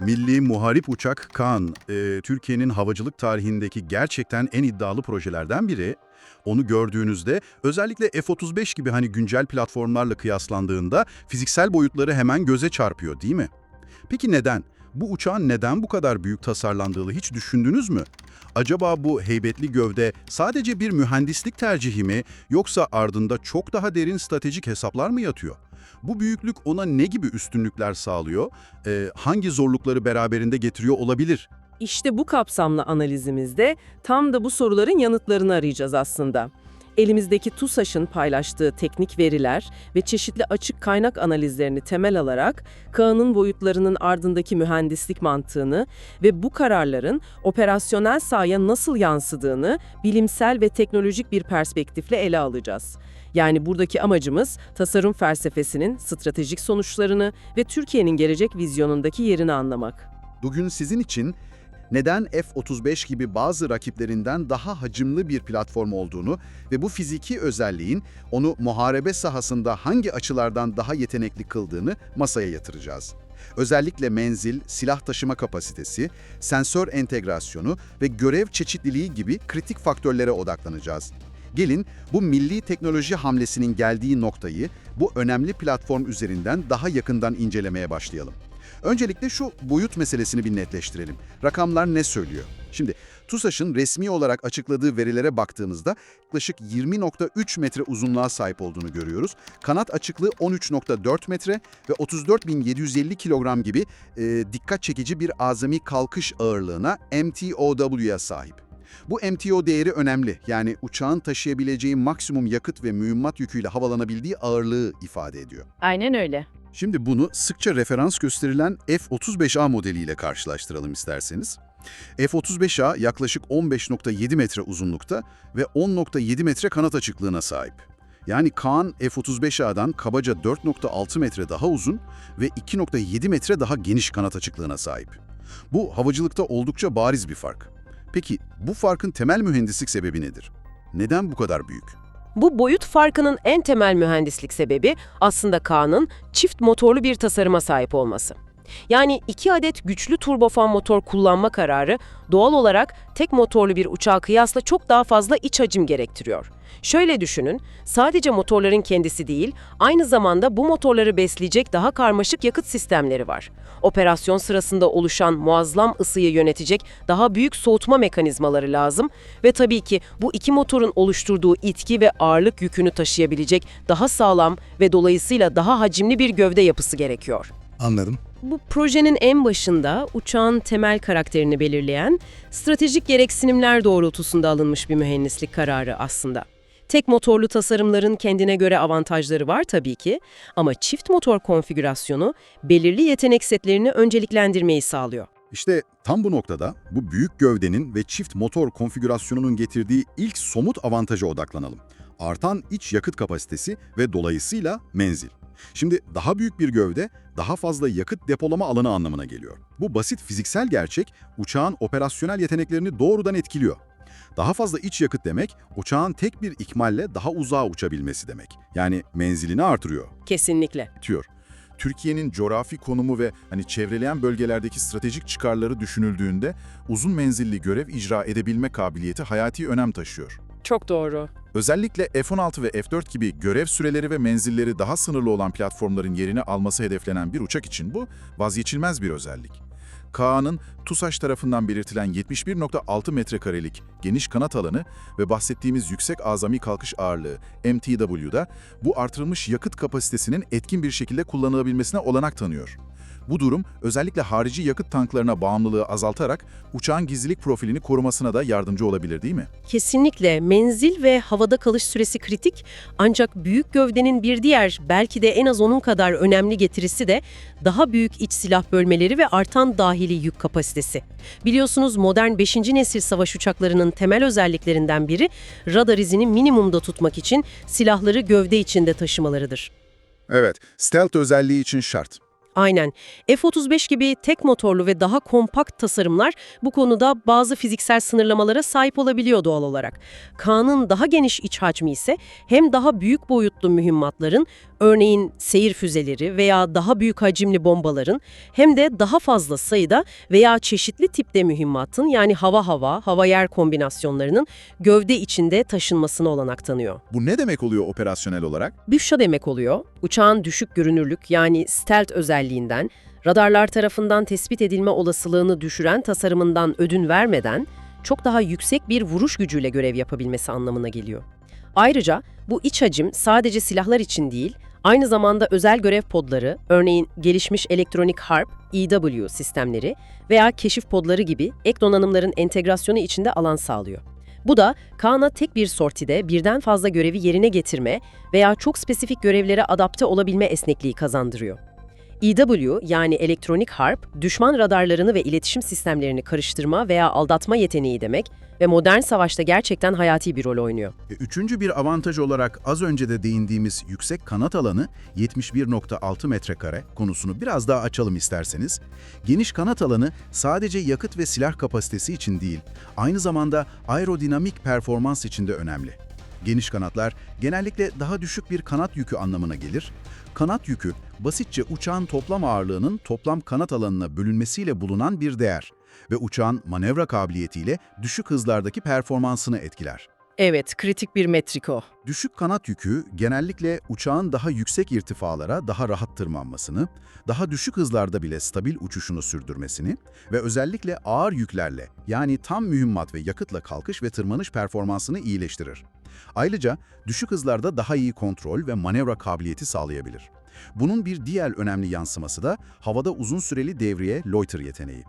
Milli Muharip Uçak Kaan, e, Türkiye'nin havacılık tarihindeki gerçekten en iddialı projelerden biri. Onu gördüğünüzde özellikle F-35 gibi hani güncel platformlarla kıyaslandığında fiziksel boyutları hemen göze çarpıyor değil mi? Peki neden? Bu uçağın neden bu kadar büyük tasarlandığını hiç düşündünüz mü? Acaba bu heybetli gövde sadece bir mühendislik tercihi mi yoksa ardında çok daha derin stratejik hesaplar mı yatıyor? Bu büyüklük ona ne gibi üstünlükler sağlıyor? Ee, hangi zorlukları beraberinde getiriyor olabilir? İşte bu kapsamlı analizimizde tam da bu soruların yanıtlarını arayacağız aslında. Elimizdeki TUSAŞ'ın paylaştığı teknik veriler ve çeşitli açık kaynak analizlerini temel alarak Kaan'ın boyutlarının ardındaki mühendislik mantığını ve bu kararların operasyonel sahaya nasıl yansıdığını bilimsel ve teknolojik bir perspektifle ele alacağız. Yani buradaki amacımız tasarım felsefesinin stratejik sonuçlarını ve Türkiye'nin gelecek vizyonundaki yerini anlamak. Bugün sizin için neden F-35 gibi bazı rakiplerinden daha hacimli bir platform olduğunu ve bu fiziki özelliğin onu muharebe sahasında hangi açılardan daha yetenekli kıldığını masaya yatıracağız. Özellikle menzil, silah taşıma kapasitesi, sensör entegrasyonu ve görev çeşitliliği gibi kritik faktörlere odaklanacağız. Gelin bu milli teknoloji hamlesinin geldiği noktayı bu önemli platform üzerinden daha yakından incelemeye başlayalım. Öncelikle şu boyut meselesini bir netleştirelim. Rakamlar ne söylüyor? Şimdi TUSAŞ'ın resmi olarak açıkladığı verilere baktığımızda yaklaşık 20.3 metre uzunluğa sahip olduğunu görüyoruz. Kanat açıklığı 13.4 metre ve 34.750 kilogram gibi e, dikkat çekici bir azami kalkış ağırlığına MTOW'ya sahip. Bu MTO değeri önemli. Yani uçağın taşıyabileceği maksimum yakıt ve mühimmat yüküyle havalanabildiği ağırlığı ifade ediyor. Aynen öyle. Şimdi bunu sıkça referans gösterilen F-35A modeliyle karşılaştıralım isterseniz. F-35A yaklaşık 15.7 metre uzunlukta ve 10.7 metre kanat açıklığına sahip. Yani Kaan F-35A'dan kabaca 4.6 metre daha uzun ve 2.7 metre daha geniş kanat açıklığına sahip. Bu havacılıkta oldukça bariz bir fark. Peki bu farkın temel mühendislik sebebi nedir? Neden bu kadar büyük? Bu boyut farkının en temel mühendislik sebebi aslında Kaan'ın çift motorlu bir tasarıma sahip olması. Yani iki adet güçlü turbofan motor kullanma kararı doğal olarak tek motorlu bir uçağa kıyasla çok daha fazla iç hacim gerektiriyor. Şöyle düşünün, sadece motorların kendisi değil, aynı zamanda bu motorları besleyecek daha karmaşık yakıt sistemleri var. Operasyon sırasında oluşan muazzam ısıyı yönetecek daha büyük soğutma mekanizmaları lazım ve tabii ki bu iki motorun oluşturduğu itki ve ağırlık yükünü taşıyabilecek daha sağlam ve dolayısıyla daha hacimli bir gövde yapısı gerekiyor. Anladım. Bu projenin en başında uçağın temel karakterini belirleyen stratejik gereksinimler doğrultusunda alınmış bir mühendislik kararı aslında. Tek motorlu tasarımların kendine göre avantajları var tabii ki ama çift motor konfigürasyonu belirli yetenek setlerini önceliklendirmeyi sağlıyor. İşte tam bu noktada bu büyük gövdenin ve çift motor konfigürasyonunun getirdiği ilk somut avantaja odaklanalım. Artan iç yakıt kapasitesi ve dolayısıyla menzil. Şimdi daha büyük bir gövde daha fazla yakıt depolama alanı anlamına geliyor. Bu basit fiziksel gerçek uçağın operasyonel yeteneklerini doğrudan etkiliyor. Daha fazla iç yakıt demek uçağın tek bir ikmalle daha uzağa uçabilmesi demek. Yani menzilini artırıyor Kesinlikle. diyor. Türkiye'nin coğrafi konumu ve hani çevreleyen bölgelerdeki stratejik çıkarları düşünüldüğünde uzun menzilli görev icra edebilme kabiliyeti hayati önem taşıyor. Çok doğru. Özellikle F-16 ve F-4 gibi görev süreleri ve menzilleri daha sınırlı olan platformların yerini alması hedeflenen bir uçak için bu vazgeçilmez bir özellik. Kaan'ın TUSAŞ tarafından belirtilen 71.6 metrekarelik geniş kanat alanı ve bahsettiğimiz yüksek azami kalkış ağırlığı MTW'da bu artırılmış yakıt kapasitesinin etkin bir şekilde kullanılabilmesine olanak tanıyor. Bu durum özellikle harici yakıt tanklarına bağımlılığı azaltarak uçağın gizlilik profilini korumasına da yardımcı olabilir değil mi? Kesinlikle menzil ve havada kalış süresi kritik ancak büyük gövdenin bir diğer belki de en az onun kadar önemli getirisi de daha büyük iç silah bölmeleri ve artan dahili yük kapasitesi. Biliyorsunuz modern 5. nesil savaş uçaklarının temel özelliklerinden biri radar izini minimumda tutmak için silahları gövde içinde taşımalarıdır. Evet, stealth özelliği için şart. Aynen. F-35 gibi tek motorlu ve daha kompakt tasarımlar bu konuda bazı fiziksel sınırlamalara sahip olabiliyor doğal olarak. Kaan'ın daha geniş iç hacmi ise hem daha büyük boyutlu mühimmatların Örneğin seyir füzeleri veya daha büyük hacimli bombaların hem de daha fazla sayıda veya çeşitli tipte mühimmatın yani hava-hava, hava-yer kombinasyonlarının gövde içinde taşınmasına olanak tanıyor. Bu ne demek oluyor operasyonel olarak? Büfşa demek oluyor. Uçağın düşük görünürlük yani stealth özelliğinden, radarlar tarafından tespit edilme olasılığını düşüren tasarımından ödün vermeden çok daha yüksek bir vuruş gücüyle görev yapabilmesi anlamına geliyor. Ayrıca bu iç hacim sadece silahlar için değil, aynı zamanda özel görev podları, örneğin gelişmiş elektronik harp, EW sistemleri veya keşif podları gibi ek donanımların entegrasyonu içinde alan sağlıyor. Bu da Kaan'a tek bir sortide birden fazla görevi yerine getirme veya çok spesifik görevlere adapte olabilme esnekliği kazandırıyor. EW yani elektronik harp, düşman radarlarını ve iletişim sistemlerini karıştırma veya aldatma yeteneği demek ve modern savaşta gerçekten hayati bir rol oynuyor. Üçüncü bir avantaj olarak az önce de değindiğimiz yüksek kanat alanı 71.6 metrekare konusunu biraz daha açalım isterseniz. Geniş kanat alanı sadece yakıt ve silah kapasitesi için değil, aynı zamanda aerodinamik performans için de önemli. Geniş kanatlar genellikle daha düşük bir kanat yükü anlamına gelir. Kanat yükü, basitçe uçağın toplam ağırlığının toplam kanat alanına bölünmesiyle bulunan bir değer ve uçağın manevra kabiliyetiyle düşük hızlardaki performansını etkiler. Evet, kritik bir metrik o. Düşük kanat yükü genellikle uçağın daha yüksek irtifalara daha rahat tırmanmasını, daha düşük hızlarda bile stabil uçuşunu sürdürmesini ve özellikle ağır yüklerle yani tam mühimmat ve yakıtla kalkış ve tırmanış performansını iyileştirir. Ayrıca düşük hızlarda daha iyi kontrol ve manevra kabiliyeti sağlayabilir. Bunun bir diğer önemli yansıması da havada uzun süreli devriye loiter yeteneği.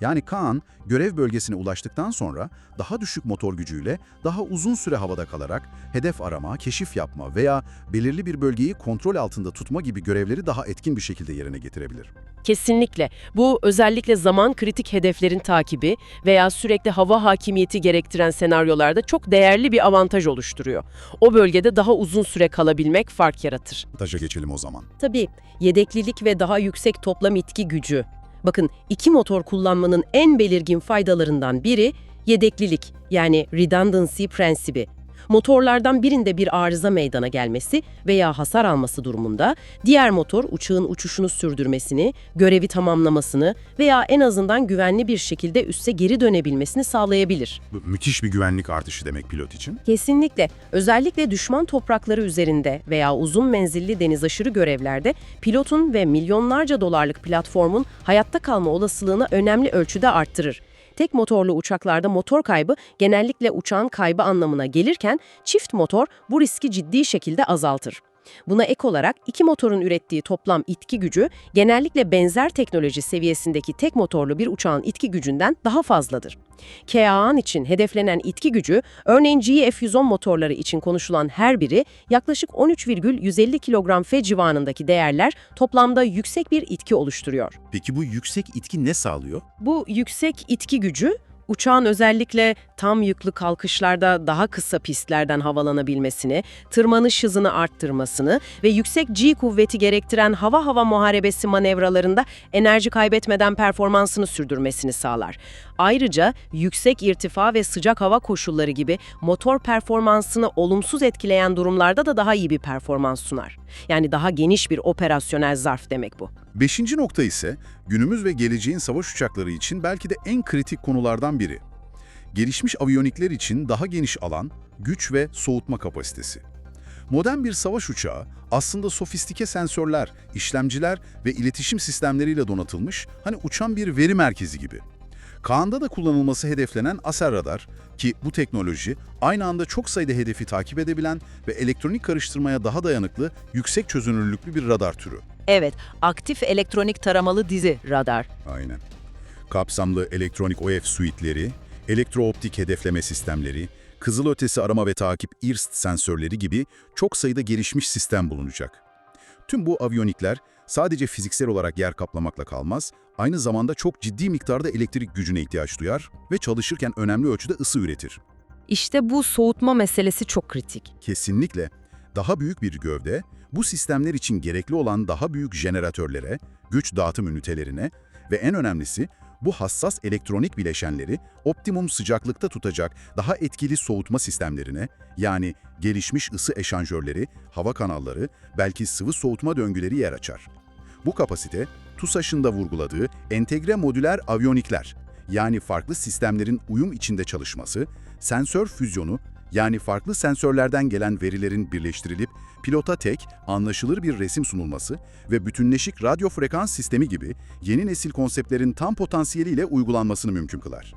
Yani Kaan, görev bölgesine ulaştıktan sonra daha düşük motor gücüyle daha uzun süre havada kalarak hedef arama, keşif yapma veya belirli bir bölgeyi kontrol altında tutma gibi görevleri daha etkin bir şekilde yerine getirebilir. Kesinlikle. Bu özellikle zaman kritik hedeflerin takibi veya sürekli hava hakimiyeti gerektiren senaryolarda çok değerli bir avantaj oluşturuyor. O bölgede daha uzun süre kalabilmek fark yaratır. Taşa geçelim o zaman. Tabii yedeklilik ve daha yüksek toplam itki gücü. Bakın iki motor kullanmanın en belirgin faydalarından biri yedeklilik yani redundancy prensibi. Motorlardan birinde bir arıza meydana gelmesi veya hasar alması durumunda diğer motor uçağın uçuşunu sürdürmesini, görevi tamamlamasını veya en azından güvenli bir şekilde üste geri dönebilmesini sağlayabilir. Bu müthiş bir güvenlik artışı demek pilot için. Kesinlikle. Özellikle düşman toprakları üzerinde veya uzun menzilli deniz aşırı görevlerde pilotun ve milyonlarca dolarlık platformun hayatta kalma olasılığını önemli ölçüde arttırır. Tek motorlu uçaklarda motor kaybı genellikle uçağın kaybı anlamına gelirken çift motor bu riski ciddi şekilde azaltır. Buna ek olarak iki motorun ürettiği toplam itki gücü genellikle benzer teknoloji seviyesindeki tek motorlu bir uçağın itki gücünden daha fazladır. KAAN için hedeflenen itki gücü, örneğin GF-110 motorları için konuşulan her biri yaklaşık 13,150 kilogram F civarındaki değerler toplamda yüksek bir itki oluşturuyor. Peki bu yüksek itki ne sağlıyor? Bu yüksek itki gücü uçağın özellikle tam yüklü kalkışlarda daha kısa pistlerden havalanabilmesini, tırmanış hızını arttırmasını ve yüksek G kuvveti gerektiren hava hava muharebesi manevralarında enerji kaybetmeden performansını sürdürmesini sağlar. Ayrıca yüksek irtifa ve sıcak hava koşulları gibi motor performansını olumsuz etkileyen durumlarda da daha iyi bir performans sunar. Yani daha geniş bir operasyonel zarf demek bu. Beşinci nokta ise günümüz ve geleceğin savaş uçakları için belki de en kritik konulardan biri. Gelişmiş aviyonikler için daha geniş alan, güç ve soğutma kapasitesi. Modern bir savaş uçağı aslında sofistike sensörler, işlemciler ve iletişim sistemleriyle donatılmış hani uçan bir veri merkezi gibi. Kaan'da da kullanılması hedeflenen Aser radar ki bu teknoloji aynı anda çok sayıda hedefi takip edebilen ve elektronik karıştırmaya daha dayanıklı, yüksek çözünürlüklü bir radar türü. Evet, aktif elektronik taramalı dizi radar. Aynen. Kapsamlı elektronik OF suite'leri, elektrooptik hedefleme sistemleri, kızılötesi arama ve takip IRST sensörleri gibi çok sayıda gelişmiş sistem bulunacak. Tüm bu aviyonikler sadece fiziksel olarak yer kaplamakla kalmaz, aynı zamanda çok ciddi miktarda elektrik gücüne ihtiyaç duyar ve çalışırken önemli ölçüde ısı üretir. İşte bu soğutma meselesi çok kritik. Kesinlikle daha büyük bir gövde, bu sistemler için gerekli olan daha büyük jeneratörlere, güç dağıtım ünitelerine ve en önemlisi Bu hassas elektronik bileşenleri optimum sıcaklıkta tutacak daha etkili soğutma sistemlerine, yani gelişmiş ısı eşanjörleri, hava kanalları, belki sıvı soğutma döngüleri yer açar. Bu kapasite, TUSAŞ'ın da vurguladığı entegre modüler aviyonikler, yani farklı sistemlerin uyum içinde çalışması, sensör füzyonu, yani farklı sensörlerden gelen verilerin birleştirilip pilota tek, anlaşılır bir resim sunulması ve bütünleşik radyo frekans sistemi gibi yeni nesil konseptlerin tam potansiyeliyle uygulanmasını mümkün kılar.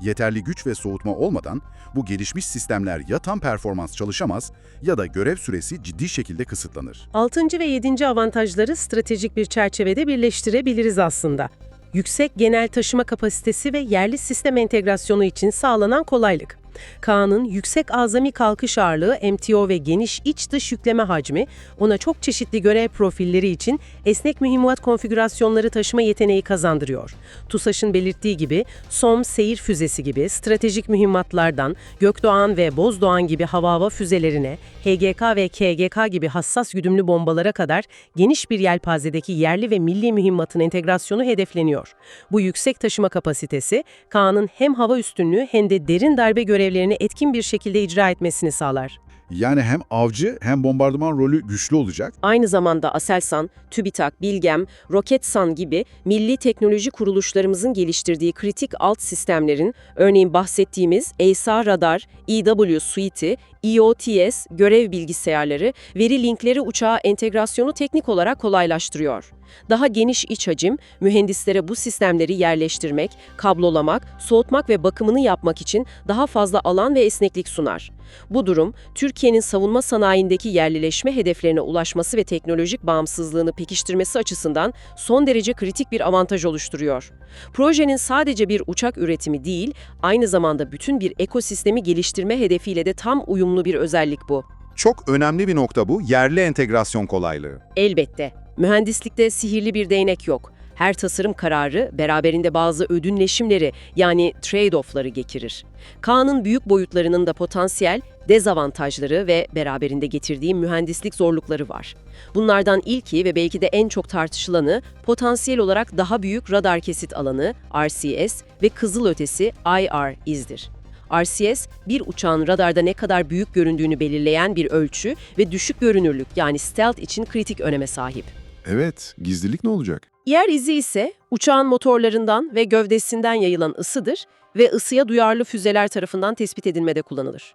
Yeterli güç ve soğutma olmadan bu gelişmiş sistemler ya tam performans çalışamaz ya da görev süresi ciddi şekilde kısıtlanır. 6. ve 7. avantajları stratejik bir çerçevede birleştirebiliriz aslında. Yüksek genel taşıma kapasitesi ve yerli sistem entegrasyonu için sağlanan kolaylık. Kaan'ın yüksek azami kalkış ağırlığı, MTO ve geniş iç dış yükleme hacmi ona çok çeşitli görev profilleri için esnek mühimmat konfigürasyonları taşıma yeteneği kazandırıyor. TUSAŞ'ın belirttiği gibi SOM seyir füzesi gibi stratejik mühimmatlardan Gökdoğan ve Bozdoğan gibi hava hava füzelerine, HGK ve KGK gibi hassas güdümlü bombalara kadar geniş bir yelpazedeki yerli ve milli mühimmatın entegrasyonu hedefleniyor. Bu yüksek taşıma kapasitesi, Kaan'ın hem hava üstünlüğü hem de derin darbe görevlerini etkin bir şekilde icra etmesini sağlar. Yani hem avcı hem bombardıman rolü güçlü olacak. Aynı zamanda Aselsan, TÜBİTAK, Bilgem, Roketsan gibi milli teknoloji kuruluşlarımızın geliştirdiği kritik alt sistemlerin, örneğin bahsettiğimiz ESA radar, EW suite'i, EOTS, görev bilgisayarları, veri linkleri uçağa entegrasyonu teknik olarak kolaylaştırıyor. Daha geniş iç hacim, mühendislere bu sistemleri yerleştirmek, kablolamak, soğutmak ve bakımını yapmak için daha fazla alan ve esneklik sunar. Bu durum, Türkiye'nin savunma sanayindeki yerlileşme hedeflerine ulaşması ve teknolojik bağımsızlığını pekiştirmesi açısından son derece kritik bir avantaj oluşturuyor. Projenin sadece bir uçak üretimi değil, aynı zamanda bütün bir ekosistemi geliştirme hedefiyle de tam uyumlu bir özellik bu. Çok önemli bir nokta bu, yerli entegrasyon kolaylığı. Elbette. Mühendislikte sihirli bir değnek yok. Her tasarım kararı beraberinde bazı ödünleşimleri yani trade-off'ları getirir. Kaan'ın büyük boyutlarının da potansiyel, dezavantajları ve beraberinde getirdiği mühendislik zorlukları var. Bunlardan ilki ve belki de en çok tartışılanı potansiyel olarak daha büyük radar kesit alanı RCS ve kızılötesi IR izdir. RCS, bir uçağın radarda ne kadar büyük göründüğünü belirleyen bir ölçü ve düşük görünürlük yani stealth için kritik öneme sahip. Evet, gizlilik ne olacak? Yer izi ise uçağın motorlarından ve gövdesinden yayılan ısıdır ve ısıya duyarlı füzeler tarafından tespit edilmede kullanılır.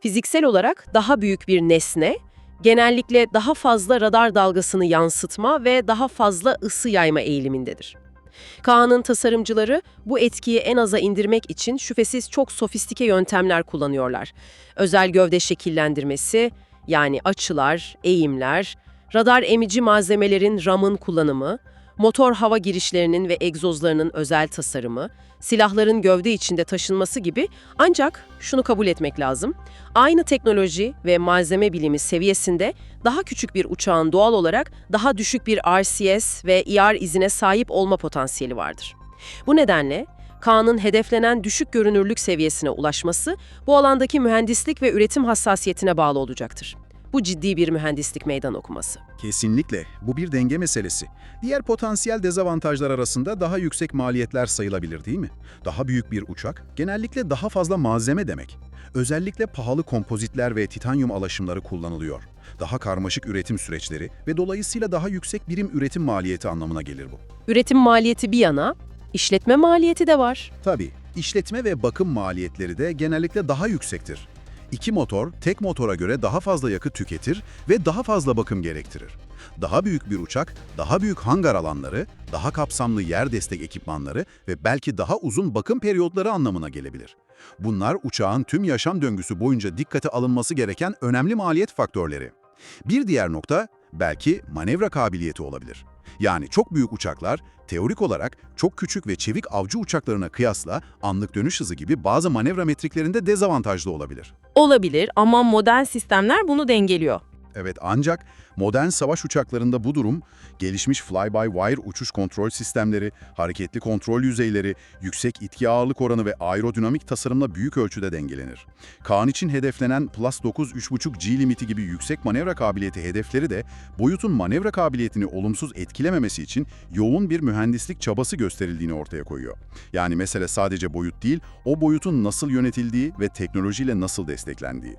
Fiziksel olarak daha büyük bir nesne, genellikle daha fazla radar dalgasını yansıtma ve daha fazla ısı yayma eğilimindedir. Kaan'ın tasarımcıları bu etkiyi en aza indirmek için şüphesiz çok sofistike yöntemler kullanıyorlar. Özel gövde şekillendirmesi, yani açılar, eğimler, radar emici malzemelerin RAM'ın kullanımı, motor hava girişlerinin ve egzozlarının özel tasarımı, silahların gövde içinde taşınması gibi ancak şunu kabul etmek lazım. Aynı teknoloji ve malzeme bilimi seviyesinde daha küçük bir uçağın doğal olarak daha düşük bir RCS ve IR izine sahip olma potansiyeli vardır. Bu nedenle Kaan'ın hedeflenen düşük görünürlük seviyesine ulaşması bu alandaki mühendislik ve üretim hassasiyetine bağlı olacaktır. Bu ciddi bir mühendislik meydan okuması. Kesinlikle. Bu bir denge meselesi. Diğer potansiyel dezavantajlar arasında daha yüksek maliyetler sayılabilir değil mi? Daha büyük bir uçak genellikle daha fazla malzeme demek. Özellikle pahalı kompozitler ve titanyum alaşımları kullanılıyor. Daha karmaşık üretim süreçleri ve dolayısıyla daha yüksek birim üretim maliyeti anlamına gelir bu. Üretim maliyeti bir yana, işletme maliyeti de var. Tabii, işletme ve bakım maliyetleri de genellikle daha yüksektir. İki motor, tek motora göre daha fazla yakıt tüketir ve daha fazla bakım gerektirir. Daha büyük bir uçak, daha büyük hangar alanları, daha kapsamlı yer destek ekipmanları ve belki daha uzun bakım periyotları anlamına gelebilir. Bunlar uçağın tüm yaşam döngüsü boyunca dikkate alınması gereken önemli maliyet faktörleri. Bir diğer nokta belki manevra kabiliyeti olabilir. Yani çok büyük uçaklar teorik olarak çok küçük ve çevik avcı uçaklarına kıyasla anlık dönüş hızı gibi bazı manevra metriklerinde dezavantajlı olabilir. Olabilir ama modern sistemler bunu dengeliyor. Evet ancak modern savaş uçaklarında bu durum gelişmiş fly-by-wire uçuş kontrol sistemleri, hareketli kontrol yüzeyleri, yüksek itki ağırlık oranı ve aerodinamik tasarımla büyük ölçüde dengelenir. Kaan için hedeflenen Plus 9 3.5 G limiti gibi yüksek manevra kabiliyeti hedefleri de boyutun manevra kabiliyetini olumsuz etkilememesi için yoğun bir mühendislik çabası gösterildiğini ortaya koyuyor. Yani mesele sadece boyut değil, o boyutun nasıl yönetildiği ve teknolojiyle nasıl desteklendiği.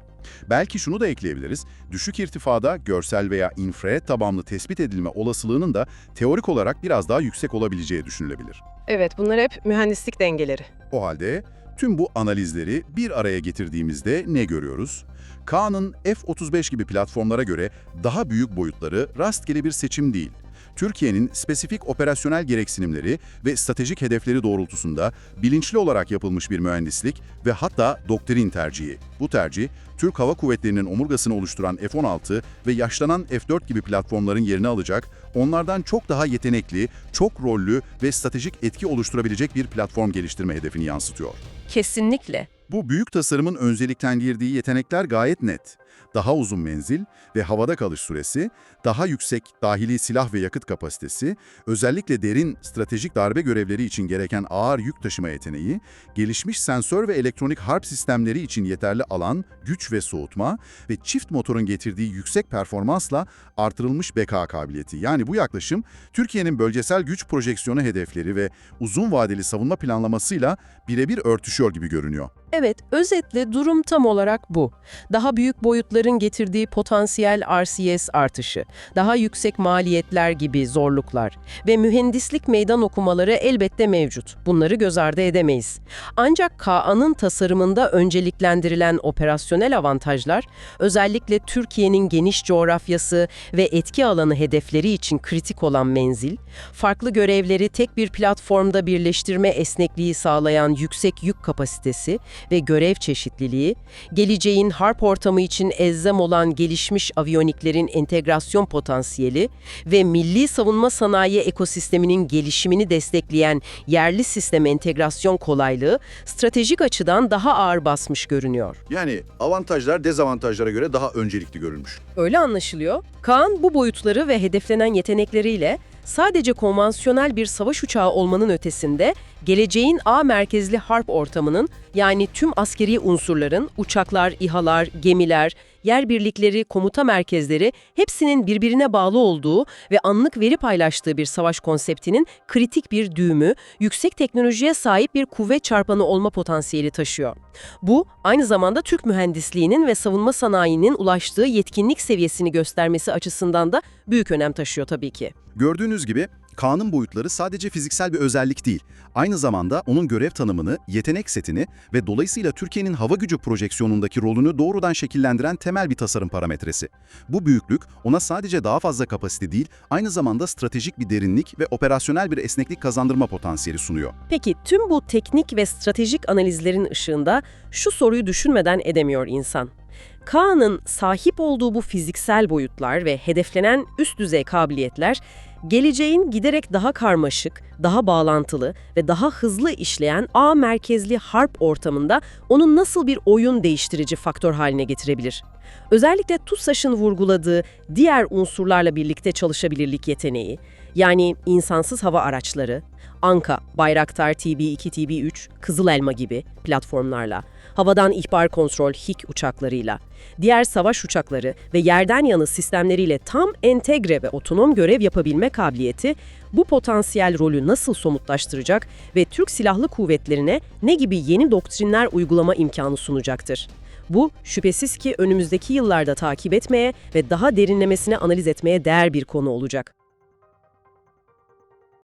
Belki şunu da ekleyebiliriz, düşük irtifada görsel veya infrared tabanlı tespit edilme olasılığının da teorik olarak biraz daha yüksek olabileceği düşünülebilir. Evet, bunlar hep mühendislik dengeleri. O halde tüm bu analizleri bir araya getirdiğimizde ne görüyoruz? Kaan'ın F-35 gibi platformlara göre daha büyük boyutları rastgele bir seçim değil. Türkiye'nin spesifik operasyonel gereksinimleri ve stratejik hedefleri doğrultusunda bilinçli olarak yapılmış bir mühendislik ve hatta doktrin tercihi. Bu tercih, Türk Hava Kuvvetleri'nin omurgasını oluşturan F-16 ve yaşlanan F-4 gibi platformların yerini alacak, onlardan çok daha yetenekli, çok rollü ve stratejik etki oluşturabilecek bir platform geliştirme hedefini yansıtıyor. Kesinlikle. Bu büyük tasarımın önceliklendirdiği yetenekler gayet net. Daha uzun menzil ve havada kalış süresi, daha yüksek dahili silah ve yakıt kapasitesi, özellikle derin stratejik darbe görevleri için gereken ağır yük taşıma yeteneği, gelişmiş sensör ve elektronik harp sistemleri için yeterli alan, güç ve soğutma ve çift motorun getirdiği yüksek performansla artırılmış beka kabiliyeti. Yani bu yaklaşım, Türkiye'nin bölgesel güç projeksiyonu hedefleri ve uzun vadeli savunma planlamasıyla birebir örtüşüyor gibi görünüyor. Evet, özetle durum tam olarak bu. Daha büyük boyutların getirdiği potansiyel RCS artışı, daha yüksek maliyetler gibi zorluklar ve mühendislik meydan okumaları elbette mevcut. Bunları göz ardı edemeyiz. Ancak KA'nın tasarımında önceliklendirilen operasyonel avantajlar, özellikle Türkiye'nin geniş coğrafyası ve etki alanı hedefleri için kritik olan menzil, farklı görevleri tek bir platformda birleştirme esnekliği sağlayan yüksek yük kapasitesi ve görev çeşitliliği, geleceğin harp ortamı için elzem olan gelişmiş aviyoniklerin entegrasyon potansiyeli ve milli savunma sanayi ekosisteminin gelişimini destekleyen yerli sistem entegrasyon kolaylığı stratejik açıdan daha ağır basmış görünüyor. Yani avantajlar dezavantajlara göre daha öncelikli görülmüş. Öyle anlaşılıyor. Kaan bu boyutları ve hedeflenen yetenekleriyle sadece konvansiyonel bir savaş uçağı olmanın ötesinde geleceğin A merkezli harp ortamının yani tüm askeri unsurların, uçaklar, İHA'lar, gemiler, yer birlikleri, komuta merkezleri hepsinin birbirine bağlı olduğu ve anlık veri paylaştığı bir savaş konseptinin kritik bir düğümü, yüksek teknolojiye sahip bir kuvvet çarpanı olma potansiyeli taşıyor. Bu, aynı zamanda Türk mühendisliğinin ve savunma sanayinin ulaştığı yetkinlik seviyesini göstermesi açısından da büyük önem taşıyor tabii ki. Gördüğünüz gibi Kaan'ın boyutları sadece fiziksel bir özellik değil, aynı zamanda onun görev tanımını, yetenek setini ve dolayısıyla Türkiye'nin hava gücü projeksiyonundaki rolünü doğrudan şekillendiren temel bir tasarım parametresi. Bu büyüklük ona sadece daha fazla kapasite değil, aynı zamanda stratejik bir derinlik ve operasyonel bir esneklik kazandırma potansiyeli sunuyor. Peki tüm bu teknik ve stratejik analizlerin ışığında şu soruyu düşünmeden edemiyor insan. Kaan'ın sahip olduğu bu fiziksel boyutlar ve hedeflenen üst düzey kabiliyetler, geleceğin giderek daha karmaşık, daha bağlantılı ve daha hızlı işleyen A merkezli harp ortamında onu nasıl bir oyun değiştirici faktör haline getirebilir? Özellikle TUSAŞ'ın vurguladığı diğer unsurlarla birlikte çalışabilirlik yeteneği, yani insansız hava araçları, Anka, Bayraktar TB2, TB3, Kızıl Elma gibi platformlarla, havadan ihbar kontrol HİK uçaklarıyla, diğer savaş uçakları ve yerden yanı sistemleriyle tam entegre ve otonom görev yapabilme kabiliyeti bu potansiyel rolü nasıl somutlaştıracak ve Türk Silahlı Kuvvetlerine ne gibi yeni doktrinler uygulama imkanı sunacaktır? Bu şüphesiz ki önümüzdeki yıllarda takip etmeye ve daha derinlemesine analiz etmeye değer bir konu olacak.